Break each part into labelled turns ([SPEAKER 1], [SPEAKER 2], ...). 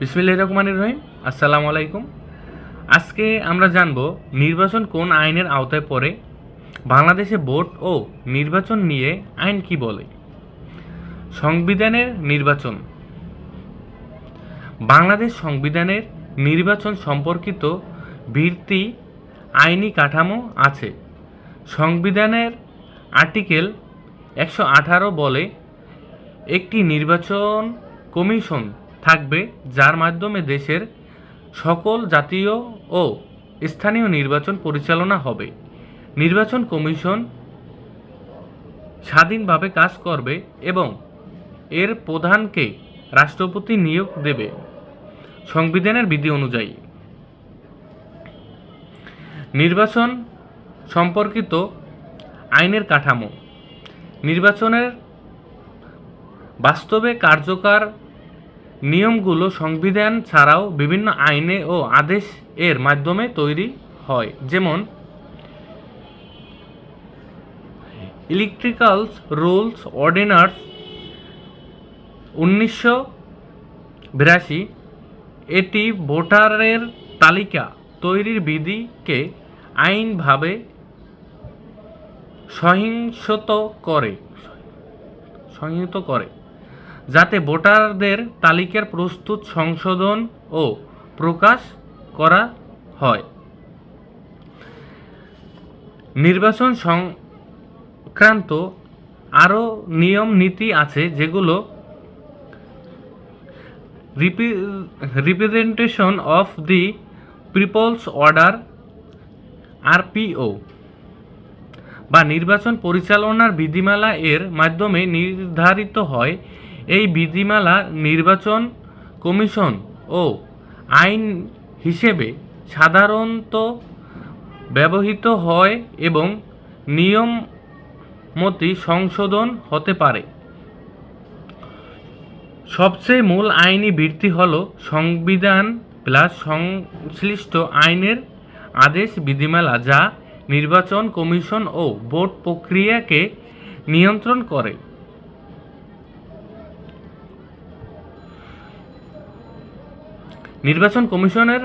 [SPEAKER 1] বিসমিল্লাহ রহমানির রহিম। আসসালামু আলাইকুম। আজকে আমরা জানব নির্বাচন কোন আইনের আওতায় পড়ে, বাংলাদেশে ভোট ও নির্বাচন নিয়ে আইন কি বলে, সংবিধানের নির্বাচন, বাংলাদেশ সংবিধানের নির্বাচন সম্পর্কিত ভিত্তি, আইনি কাঠামো আছে। সংবিধানের আর্টিকেল একশো আঠারো বলে, একটি নির্বাচন কমিশন থাকবে, যার মাধ্যমে দেশের সকল জাতীয় ও স্থানীয় নির্বাচন পরিচালনা হবে। নির্বাচন কমিশন স্বাধীনভাবে কাজ করবে এবং এর প্রধানকে রাষ্ট্রপতি নিয়োগ দেবে সংবিধানের বিধি অনুযায়ী। নির্বাচন সম্পর্কিত আইনের কাঠামো। নির্বাচনের বাস্তবে কার্যকর নিয়মগুলো সংবিধান ছাড়াও বিভিন্ন আইনে ও আদেশ এর মাধ্যমে তৈরি হয়। যেমন ইলেকট্রিক্যালস রুলস অর্ডিনার্স উনিশশো বিরাশি, এটি ভোটারের তালিকা তৈরির বিধিকে আইনভাবে সহিংসত করে। সহিংসত করে। যাতে ভোটারদের তালিকার প্রস্তুত সংশোধন ও প্রকাশ করা হয়। নির্বাচন সংক্রান্ত আরও নিয়ম নীতি আছে যেগুলো representation of the people's order RPO বা নির্বাচন পরিচালনার বিধিমালা এর মাধ্যমে নির্ধারিত হয় এই বিধিমালা নির্বাচন কমিশন ও আইন হিসেবে সাধারণত ব্যবহৃত হয় এবং নিয়ম মতি সংশোধন হতে পারে। সবচেয়ে মূল আইনি ভিত্তি হল সংবিধান প্লাস সংশ্লিষ্ট আইনের আদেশ বিধিমালা যা নির্বাচন কমিশন ও ভোট প্রক্রিয়াকে নিয়ন্ত্রণ করে। নির্বাচন কমিশনের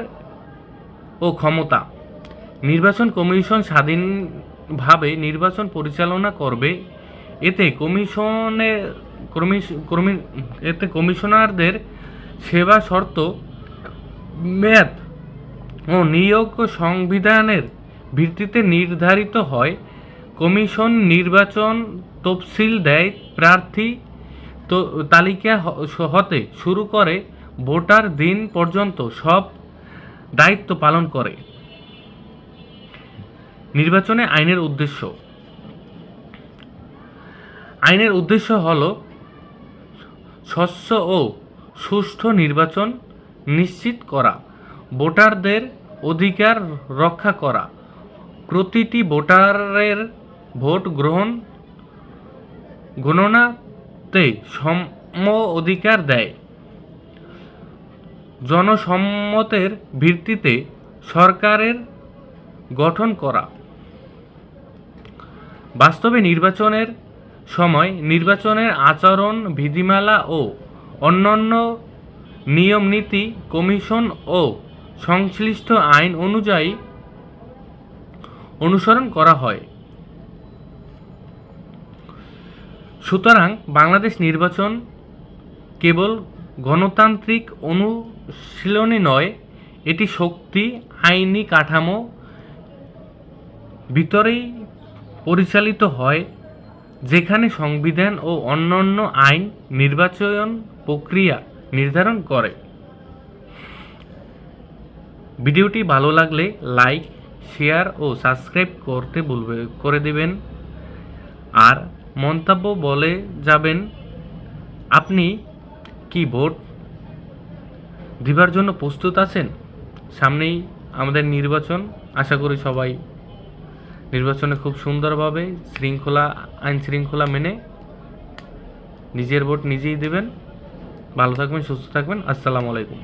[SPEAKER 1] ও ক্ষমতা। নির্বাচন কমিশন স্বাধীনভাবে নির্বাচন পরিচালনা করবে। এতে কমিশনে কমিশ- কর্মী- এতে কমিশনারদের সেবা শর্ত, মেয়াদ ও নিয়োগ সংবিধানের ভিত্তিতে নির্ধারিত হয়। কমিশন নির্বাচন তফসিল দেয়, প্রার্থী তো, তালিকা হতে শুরু করে ভোটার দিন পর্যন্ত সব দায়িত্ব পালন করে। নির্বাচনে আইনের উদ্দেশ্য। আইনের উদ্দেশ্য হল স্বচ্ছ ও সুষ্ঠু নির্বাচন নিশ্চিত করা, ভোটারদের অধিকার রক্ষা করা, প্রতিটি ভোটারের ভোট গ্রহণ গণনাতে সম অধিকার দেয়। জনসম্মতের ভিত্তিতে সরকারের গঠন করা। বাস্তবে নির্বাচনের সময় নির্বাচনের আচরণ, বিধিমালা ও অন্যান্য নিয়ম নীতি কমিশন ও সংশ্লিষ্ট আইন অনুযায়ী অনুসরণ করা হয়। সুতরাং বাংলাদেশ নির্বাচন কেবল গণতান্ত্রিক অনুশীলনী নয়, এটি শক্তি, আইনি কাঠামো ভিতরেই পরিচালিত হয়, যেখানে সংবিধান ও অন্যান্য আইন নির্বাচন প্রক্রিয়া নির্ধারণ করে। ভিডিওটি ভালো লাগলে লাইক, শেয়ার ও সাবস্ক্রাইব করতে বলবে করে দেবেন। আর মন্তব্য বলে যাবেন, আপনি কি ভোট? দিবার জন্য প্রস্তুত আছেন? সামনেই আমাদের নির্বাচন। আশা করি সবাই নির্বাচনে খুব সুন্দরভাবে শৃঙ্খলা, আইন শৃঙ্খলা মেনে নিজের ভোট নিজেই দেবেন। ভালো থাকবেন, সুস্থ থাকবেন। আসসালামু আলাইকুম।